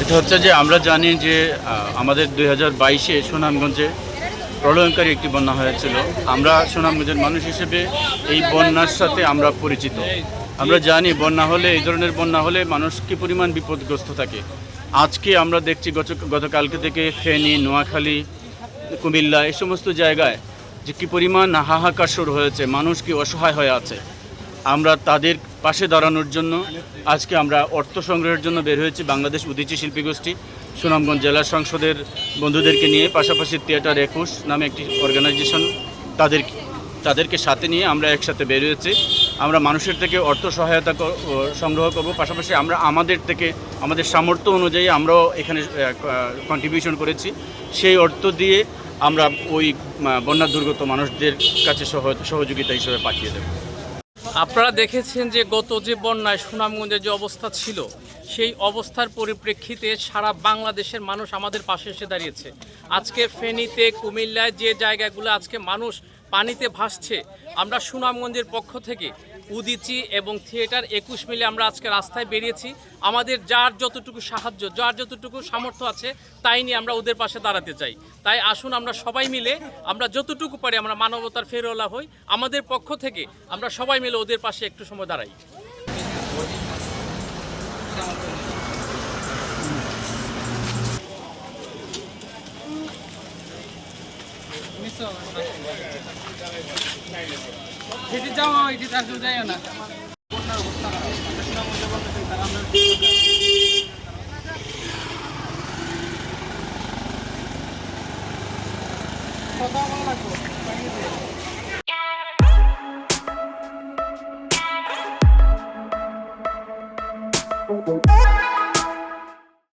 এটা হচ্ছে যে আমরা জানি যে আমাদের দুই হাজার বাইশে সুনামগঞ্জে প্রলয়ঙ্কারী একটি বন্যা হয়েছিল। আমরা সুনামগঞ্জের মানুষ হিসেবে এই বন্যার সাথে আমরা পরিচিত। আমরা জানি বন্যা হলে, এই ধরনের বন্যা হলে মানুষ কি পরিমাণ বিপদগ্রস্ত থাকে। আজকে আমরা দেখছি গত গতকালকে থেকে ফেনী, নোয়াখালী, কুমিল্লা, এই সমস্ত জায়গায় যে কী পরিমাণ হাহাকার শুরু হয়েছে। মানুষ কি অসহায় হয়ে আছে। আমরা তাদের পাশে দাঁড়ানোর জন্য আজকে আমরা অর্থ সংগ্রহের জন্য বের হয়েছি বাংলাদেশ উদীচী শিল্পী গোষ্ঠী সুনামগঞ্জ জেলা সংসদের বন্ধুদেরকে নিয়ে, পাশাপাশি থিয়েটার একুশ নামে একটি অর্গানাইজেশন তাদের তাদেরকে সাথে নিয়ে আমরা একসাথে বের হয়েছি। আমরা মানুষের থেকে অর্থ সহায়তা সংগ্রহ করব, পাশাপাশি আমরা আমাদের থেকে, আমাদের সামর্থ্য অনুযায়ী আমরাও এখানে কন্ট্রিবিউশন করেছি। সেই অর্থ দিয়ে আমরা ওই বন্যা দুর্গত মানুষদের কাছে সহ- সহযোগিতা হিসেবে পাঠিয়ে দেবো। আপনারা দেখেছেন যে গত যে বন্যায় সুনামগঞ্জে যে অবস্থা ছিল, সেই অবস্থার পরিপ্রেক্ষিতে সারা বাংলাদেশের মানুষ আমাদের পাশে এসে দাঁড়িয়েছে। আজকে ফেনীতে, কুমিল্লায় যে জায়গাগুলো, আজকে মানুষ পানিতে ভাসছে। আমরা সুনামগঞ্জের পক্ষ থেকে উদিচি এবং থিয়েটার একুশ মিলে আমরা আজকে রাস্তায় বেরিয়েছি। আমাদের যার যতটুকু সাহায্য, যার যতটুকু সামর্থ্য আছে, তাই নিয়ে আমরা ওদের পাশে দাঁড়াতে চাই। তাই আসুন আমরা সবাই মিলে, আমরা যতটুকু পারি আমরা মানবতার ফেরওয়ালা হই। আমাদের পক্ষ থেকে আমরা সবাই মিলে ওদের পাশে একটু সময় দাঁড়াই। এটি যাও এটি থাকলে যাই না। Thank